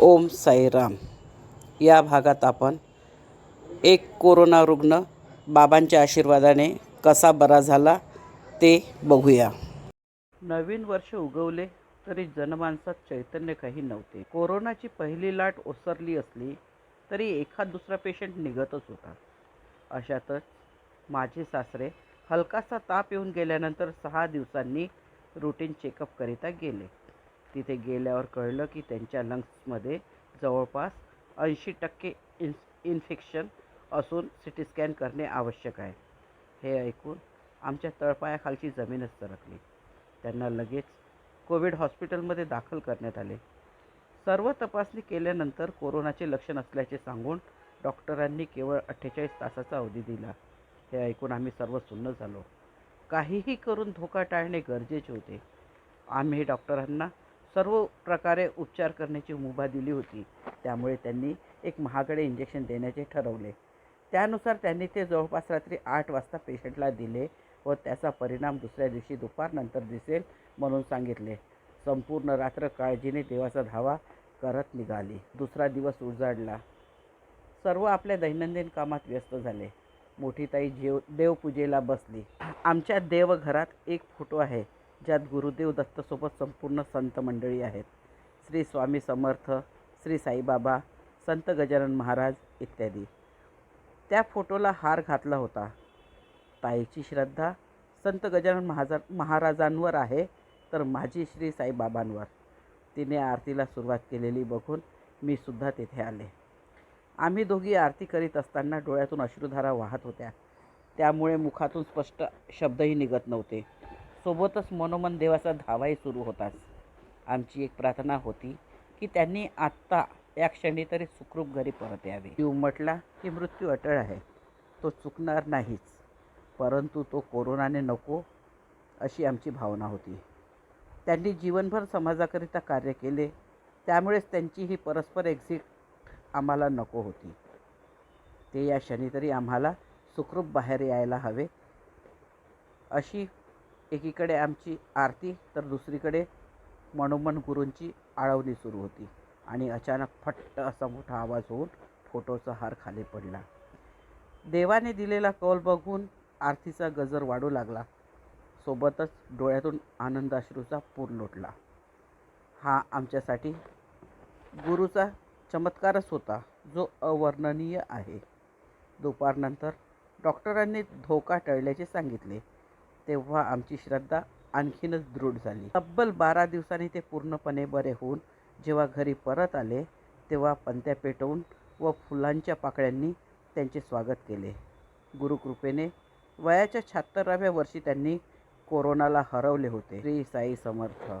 ओम साईराम. या भागात आपण एक कोरोना रुग्ण बाबांच्या आशीर्वादाने कसा बरा झाला ते बघूया. नवीन वर्ष उगवले तरी जनमानसात चैतन्य काही नव्हते. कोरोनाची पहिली लाट ओसरली असली तरी एखाद दुसरा पेशंट निघतच होता. अशातच माझे सासरे हलकासा ताप येऊन गेल्यानंतर सहा दिवसांनी रुटीन चेकअपकरिता गेले. तिथे गेल्यावर कळलं की त्यांच्या लंग्समध्ये जवळपास ऐंशी टक्के इन्स इन्फेक्शन असून सी टी स्कॅन करणे आवश्यक आहे. हे ऐकून आमच्या तळपायाखालची जमीनच सरकली. त्यांना लगेच कोविड हॉस्पिटलमध्ये दाखल करण्यात आले. सर्व तपासणी केल्यानंतर कोरोनाचे लक्षण असल्याचे सांगून डॉक्टरांनी केवळ अठ्ठेचाळीस तासाचा अवधी दिला. हे ऐकून आम्ही सर्व सुन्न झालो. काहीही करून धोका टाळणे गरजेचे होते. आम्ही डॉक्टरांना सर्व प्रकारे उपचार करण्याची मुभा दिली होती. त्यामुळे त्यांनी एक महागडे इंजेक्शन देण्याचे ठरवले. त्यानुसार त्यांनी ते जवळपास रात्री आठ वाजता पेशंटला दिले व त्याचा परिणाम दुसऱ्या दिवशी दुपारनंतर दिसेल म्हणून सांगितले. संपूर्ण रात्र काळजीने देवाचा धावा करत निघाली. दुसरा दिवस उजाडला. सर्व आपल्या दैनंदिन कामात व्यस्त झाले. मोठी ताई जेव देवपूजेला बसली. आमच्या देवघरात एक फोटो आहे. ज्यात गुरुदेव दत्तसोबत संपूर्ण संत मंडळी आहेत. श्री स्वामी समर्थ श्री साईबाबा संत गजानन महाराज इत्यादी. त्या फोटोला हार घातला होता. ताईची श्रद्धा संत गजानन महाजा महाराजांवर आहे तर माझी श्री साईबाबांवर. तिने आरतीला सुरुवात केलेली बघून मी सुद्धा तिथे आले. आम्ही दोघी आरती करीत असताना डोळ्यातून अश्रुधारा वाहत होत्या. त्यामुळे मुखातून स्पष्ट शब्दही निघत नव्हते. सोबतच मनोमन देवाचा धावाही सुरू होताच. आमची एक प्रार्थना होती की त्यांनी आत्ता या क्षणी तरी सुखरूप घरी परत यावे. जीव म्हटला की मृत्यू अटळ आहे. तो चुकणार नाहीच परंतु तो कोरोनाने नको अशी आमची भावना होती. त्यांनी जीवनभर समाजाकरिता कार्य केले त्यामुळेच त्यांची ही परस्पर एक्झिट आम्हाला नको होती. ते या क्षणी तरी आम्हाला सुखरूप बाहेर यायला हवे अशी एकीकडे आमची आरती तर दुसरीकडे मनोमन गुरूंची आळवणी सुरू होती आणि अचानक फट्ट असा मोठा आवाज होऊन फोटोचा हार खाली पडला. देवाने दिलेला कौल बघून आरतीचा गजर वाढू लागला. सोबतच डोळ्यातून आनंदाश्रूचा पूर लोटला. हा आमच्यासाठी गुरुचा चमत्कारच होता जो अवर्णनीय आहे. दुपारनंतर डॉक्टरांनी धोका टळल्याचे सांगितले. तेव्हा आमची श्रद्धा आणखीनच दृढ झाली. तब्बल बारा दिवसांनी ते पूर्णपणे बरे होऊन जेव्हा घरी परत आले तेव्हा पंत्या पेटवून व फुलांच्या पाकळ्यांनी त्यांचे स्वागत केले. गुरुकृपेने वयाच्या शहात्तराव्या वर्षी त्यांनी कोरोनाला हरवले होते. श्री साई समर्थ.